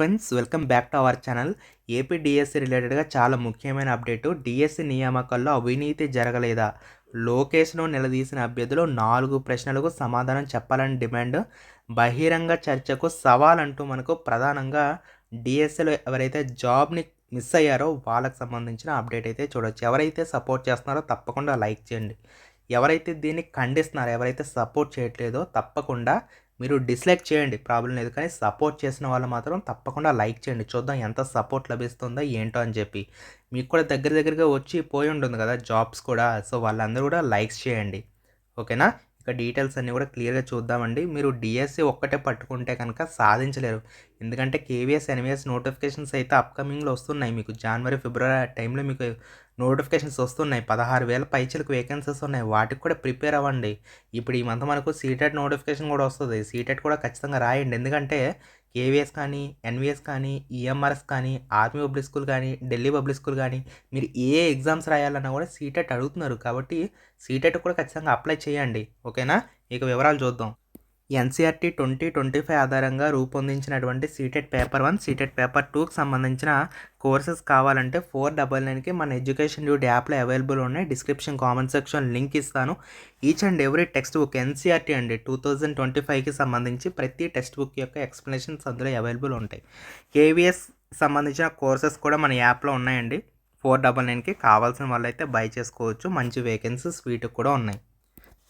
Friends welcome back to our channel A P D S C రిలేటెడ్గా చాలా ముఖ్యమైన update. DSC నియామకాల్లో అవినీతి జరగలేదా? లోకేష్ను నిలదీసిన అభ్యర్థులు నాలుగు ప్రశ్నలకు సమాధానం చెప్పాలని డిమాండ్. బహిరంగ చర్చకు సవాల్ అంటూ మనకు ప్రధానంగా డిఎస్సిలో ఎవరైతే జాబ్ని మిస్ అయ్యారో వాళ్ళకి సంబంధించిన అప్డేట్ అయితే చూడొచ్చు. ఎవరైతే సపోర్ట్ చేస్తున్నారో తప్పకుండా లైక్ చేయండి. ఎవరైతే దీన్ని ఖండిస్తున్నారో ఎవరైతే సపోర్ట్ చేయట్లేదో తప్పకుండా మీరు డిస్లైక్ చేయండి ప్రాబ్లం లేదు. కానీ సపోర్ట్ చేసిన వాళ్ళు మాత్రం తప్పకుండా లైక్ చేయండి. చూద్దాం ఎంత సపోర్ట్ లభిస్తుందో ఏంటో అని చెప్పి. మీకు కూడా దగ్గర దగ్గరగా వచ్చి పోయి ఉంటుంది కదా జాబ్స్ కూడా. సో వాళ్ళందరూ కూడా లైక్స్ చేయండి. ఓకేనా ఇక డీటెయిల్స్ అన్నీ కూడా క్లియర్గా చూద్దామండి. మీరు డిఎస్సి ఒక్కటే పట్టుకుంటే కనుక సాధించలేరు. ఎందుకంటే కేవీఎస్ ఎన్విఎస్ నోటిఫికేషన్స్ అయితే అప్కమింగ్లో వస్తున్నాయి. మీకు జనవరి ఫిబ్రవరి టైంలో మీకు నోటిఫికేషన్స్ వస్తున్నాయి. పదహారు వేల పైచలకు వేకెన్సీస్ ఉన్నాయి. వాటికి కూడా ప్రిపేర్ అవ్వండి. ఇప్పుడు ఈ మంత్ మనకు సీటెట్ నోటిఫికేషన్ కూడా వస్తుంది. సీటెట్ కూడా ఖచ్చితంగా రాయండి. ఎందుకంటే కేవీఎస్ కానీ ఎన్విఎస్ కానీ ఈఎంఆర్ఎస్ కానీ ఆర్మీ పబ్లిక్ స్కూల్ కానీ ఢిల్లీ పబ్లిక్ స్కూల్ కానీ మీరు ఏ ఎగ్జామ్స్ రాయాలన్నా కూడా సీటెట్ అడుగుతున్నారు కాబట్టి సీటెట్ కూడా ఖచ్చితంగా అప్లై చేయండి. ఓకేనా ఇక వివరాలు చూద్దాం. ఎన్సీఆర్టీ ట్వంటీ ట్వంటీ ఫైవ్ ఆధారంగా రూపొందించినటువంటి CTET paper one CTET paper టూకి సంబంధించిన కోర్సెస్ కావాలంటే ఫోర్ డబల్ నైన్కి మన ఎడ్యుకేషన్ డ్యూడ్ యాప్లో అవైలబుల్ ఉన్నాయి. డిస్క్రిప్షన్ కామెంట్ సెక్షన్ లింక్ ఇస్తాను. Each and every textbook N C E R T అండి. టూ థౌజండ్ ట్వంటీ ఫైవ్కి సంబంధించి ప్రతి టెక్స్ట్ బుక్ యొక్క ఎక్స్ప్లెనేషన్స్ అందులో అవైలబుల్ ఉంటాయి. కేవీఎస్ సంబంధించిన కోర్సెస్ కూడా మన యాప్లో ఉన్నాయండి. ఫోర్ డబల్ నైన్కి కావాల్సిన వాళ్ళైతే బై చేసుకోవచ్చు. మంచి వేకెన్సీస్ వీటికి కూడా ఉన్నాయి.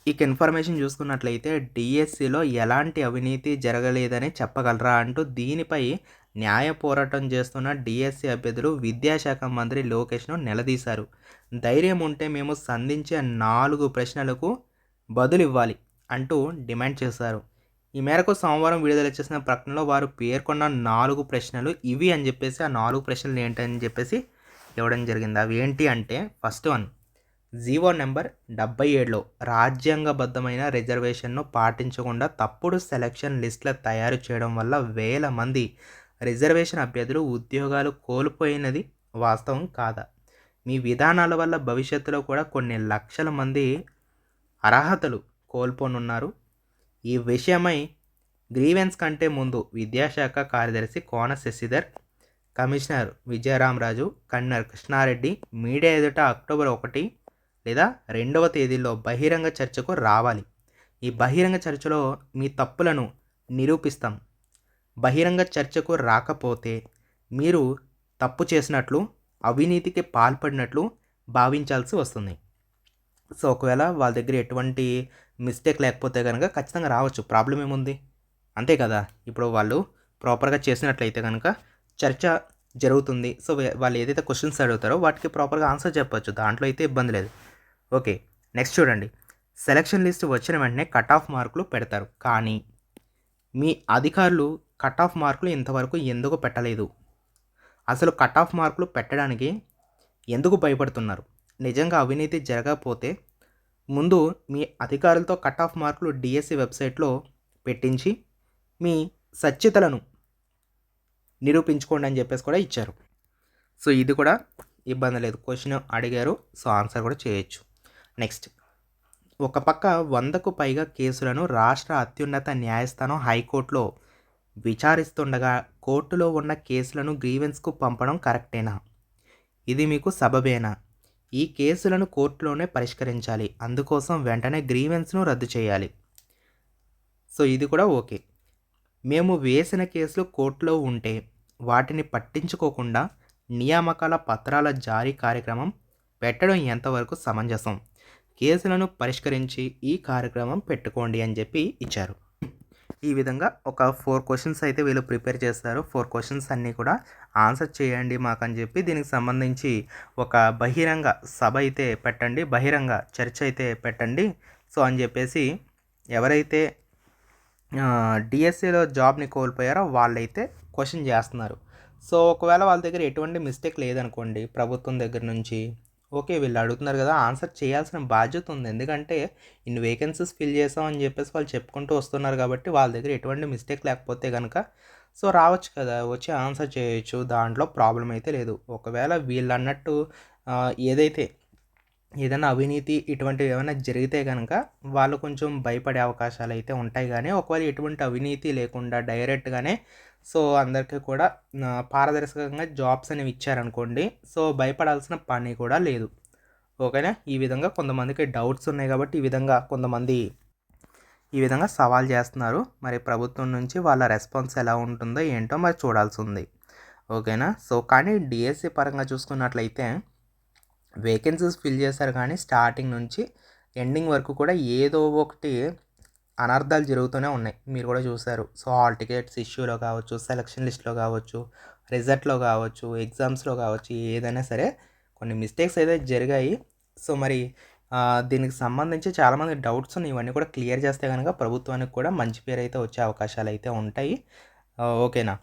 ఇక ఇన్ఫర్మేషన్ చూసుకున్నట్లయితే డిఎస్సిలో ఎలాంటి అవినీతి జరగలేదని చెప్పగలరా అంటూ దీనిపై న్యాయ పోరాటం చేస్తున్న డిఎస్సి అభ్యర్థులు విద్యాశాఖ మంత్రి లోకేష్ను నిలదీశారు. ధైర్యం ఉంటే మేము సంధించే నాలుగు ప్రశ్నలకు బదులు ఇవ్వాలి అంటూ డిమాండ్ చేశారు. ఈ మేరకు సోమవారం విడుదల చేసిన ప్రకటనలో వారు పేర్కొన్న నాలుగు ప్రశ్నలు ఇవి అని చెప్పేసి ఆ నాలుగు ప్రశ్నలు ఏంటని చెప్పేసి ఇవ్వడం జరిగింది. అవి ఏంటి అంటే ఫస్ట్ వన్ జీవో నెంబర్ డెబ్బై ఏడులో రాజ్యాంగబద్ధమైన రిజర్వేషన్ను పాటించకుండా తప్పుడు సెలక్షన్ లిస్టుల తయారు చేయడం వల్ల వేల మంది రిజర్వేషన్ అభ్యర్థులు ఉద్యోగాలు కోల్పోయినది వాస్తవం కాదా? మీ విధానాల వల్ల భవిష్యత్తులో కూడా కొన్ని లక్షల మంది అర్హతలు కోల్పోనున్నారు. ఈ విషయమై గ్రీవెన్స్ కంటే ముందు విద్యాశాఖ కార్యదర్శి కోన శశిధర్ కమిషనర్ విజయరామరాజు కన్నర్ కృష్ణారెడ్డి మీడియా ఎదుట అక్టోబర్ ఒకటి లేదా రెండవ తేదీలో బహిరంగ చర్చకు రావాలి. ఈ బహిరంగ చర్చలో మీ తప్పులను నిరూపిస్తాం. బహిరంగ చర్చకు రాకపోతే మీరు తప్పు చేసినట్లు అవినీతికి పాల్పడినట్లు భావించాల్సి వస్తుంది. సో ఒకవేళ వాళ్ళ దగ్గర ఎటువంటి మిస్టేక్ లేకపోతే కనుక ఖచ్చితంగా రావచ్చు. ప్రాబ్లం ఏముంది? అంతే కదా. ఇప్పుడు వాళ్ళు ప్రాపర్గా చేసినట్లయితే కనుక చర్చ జరుగుతుంది. సో వాళ్ళు ఏదైతే క్వశ్చన్స్ అడుగుతారో వాటికి ప్రాపర్గా ఆన్సర్ చెప్పచ్చు. దాంట్లో అయితే ఇబ్బంది లేదు. ఓకే నెక్స్ట్ చూడండి. సెలక్షన్ లిస్ట్ వచ్చిన వెంటనే కట్ ఆఫ్ మార్కులు పెడతారు. కానీ మీ అధికారులు కట్ ఆఫ్ మార్కులు ఇంతవరకు ఎందుకు పెట్టలేదు? అసలు కట్ ఆఫ్ మార్కులు పెట్టడానికి ఎందుకు భయపడుతున్నారు? నిజంగా అవినీతి జరగకపోతే ముందు మీ అధికారులతో కట్ ఆఫ్ మార్కులు డిఎస్సి వెబ్సైట్లో పెట్టించి మీ సత్యతలను నిరూపించుకోండి అని చెప్పేసి కూడా ఇచ్చారు. సో ఇది కూడా ఇబ్బంది లేదు. క్వశ్చన్ అడిగారు. సో ఆన్సర్ కూడా చేయొచ్చు. నెక్స్ట్. ఒక పక్క వందకు పైగా కేసులను రాష్ట్ర అత్యున్నత న్యాయస్థానం హైకోర్టులో విచారిస్తుండగా కోర్టులో ఉన్న కేసులను గ్రీవెన్స్కు పంపడం కరెక్టేనా? ఇది మీకు సబబేనా? ఈ కేసులను కోర్టులోనే పరిష్కరించాలి. అందుకోసం వెంటనే గ్రీవెన్స్ను రద్దు చేయాలి. సో ఇది కూడా ఓకే. మేము వేసిన కేసులు కోర్టులో ఉంటే వాటిని పట్టించుకోకుండా నియామకాల పత్రాల జారీ కార్యక్రమం పెట్టడం ఎంతవరకు సమంజసం? కేసులను పరిష్కరించి ఈ కార్యక్రమం పెట్టుకోండి అని చెప్పి ఇచ్చారు. ఈ విధంగా ఒక ఫోర్ క్వశ్చన్స్ అయితే వీళ్ళు ప్రిపేర్ చేస్తారు. ఫోర్ క్వశ్చన్స్ అన్నీ కూడా ఆన్సర్ చేయండి మాకు అని చెప్పి దీనికి సంబంధించి ఒక బహిరంగ సభ అయితే పెట్టండి బహిరంగ చర్చ అయితే పెట్టండి. సో అని చెప్పేసి ఎవరైతే డిఎస్సిలో జాబ్ని కోల్పోయారో వాళ్ళైతే క్వశ్చన్ చేస్తున్నారు. సో ఒకవేళ వాళ్ళ దగ్గర ఎటువంటి మిస్టేక్ లేదనుకోండి ప్రభుత్వం దగ్గర నుంచి ఓకే వీళ్ళు అడుగుతున్నారు కదా ఆన్సర్ చేయాల్సిన బాధ్యత ఉంది. ఎందుకంటే ఇన్ని వేకెన్సీస్ ఫిల్ చేసామని చెప్పేసి వాళ్ళు చెప్పుకుంటూ వస్తున్నారు కాబట్టి వాళ్ళ దగ్గర ఎటువంటి మిస్టేక్ లేకపోతే కనుక సో రావచ్చు కదా వచ్చి ఆన్సర్ చేయొచ్చు. దాంట్లో ప్రాబ్లం అయితే లేదు. ఒకవేళ వీళ్ళు అన్నట్టు ఏదైతే ఏదైనా అవినీతి ఇటువంటివి ఏమైనా జరిగితే కనుక వాళ్ళు కొంచెం భయపడే అవకాశాలు అయితే ఉంటాయి కానీ ఒకవేళ ఎటువంటి అవినీతి లేకుండా డైరెక్ట్గానే సో అందరికీ కూడా పారదర్శకంగా జాబ్స్ అనేవి ఇచ్చారనుకోండి సో భయపడాల్సిన పని కూడా లేదు. ఓకేనా? ఈ విధంగా కొంతమందికి డౌట్స్ ఉన్నాయి కాబట్టి ఈ విధంగా కొంతమంది ఈ విధంగా సవాల్ చేస్తున్నారు. మరి ప్రభుత్వం నుంచి వాళ్ళ రెస్పాన్స్ ఎలా ఉంటుందో ఏంటో మరి చూడాల్సి ఉంది. ఓకేనా? సో కానీ డిఎస్సి పరంగా చూసుకున్నట్లయితే వేకెన్సీస్ ఫిల్ చేశారు కానీ స్టార్టింగ్ నుంచి ఎండింగ్ వరకు కూడా ఏదో ఒకటి అనర్థాలు జరుగుతూనే ఉన్నాయి. మీరు కూడా చూసారు సో హాల్ టికెట్స్ ఇష్యూలో కావచ్చు సెలక్షన్ లిస్ట్లో కావచ్చు రిజల్ట్లో కావచ్చు ఎగ్జామ్స్లో కావచ్చు ఏదైనా సరే కొన్ని మిస్టేక్స్ అయితే జరిగాయి. సో మరి దీనికి సంబంధించి చాలామంది డౌట్స్ ఉన్నాయి. ఇవన్నీ కూడా క్లియర్ చేస్తే కనుక ప్రభుత్వానికి కూడా మంచి పేరు అయితే వచ్చే అవకాశాలు అయితే ఉంటాయి. ఓకేనా?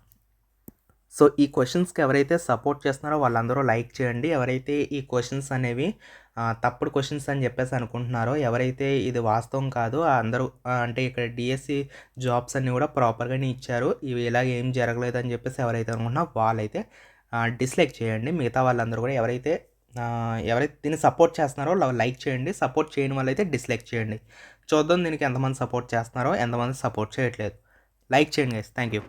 సో ఈ క్వశ్చన్స్కి ఎవరైతే సపోర్ట్ చేస్తున్నారో వాళ్ళందరూ లైక్ చేయండి. ఎవరైతే ఈ క్వశ్చన్స్ అనేవి తప్పుడు క్వశ్చన్స్ అని చెప్పేసి అనుకుంటున్నారో ఎవరైతే ఇది వాస్తవం కాదు అందరూ అంటే ఇక్కడ డిఎస్సి జాబ్స్ అన్నీ కూడా ప్రాపర్గానే ఇచ్చారు. ఇవి ఇలాగ ఏం జరగలేదు అని చెప్పేసి ఎవరైతే అనుకుంటున్నారో వాళ్ళైతే డిస్లైక్ చేయండి. మిగతా వాళ్ళందరూ కూడా ఎవరైతే ఎవరైతే దీన్ని సపోర్ట్ చేస్తున్నారో లైక్ చేయండి. సపోర్ట్ చేయని వాళ్ళైతే డిస్లైక్ చేయండి. చూద్దాం దీనికి ఎంతమంది సపోర్ట్ చేస్తున్నారో ఎంతమంది సపోర్ట్ చేయట్లేదు. లైక్ చేయండి గైస్. Thank you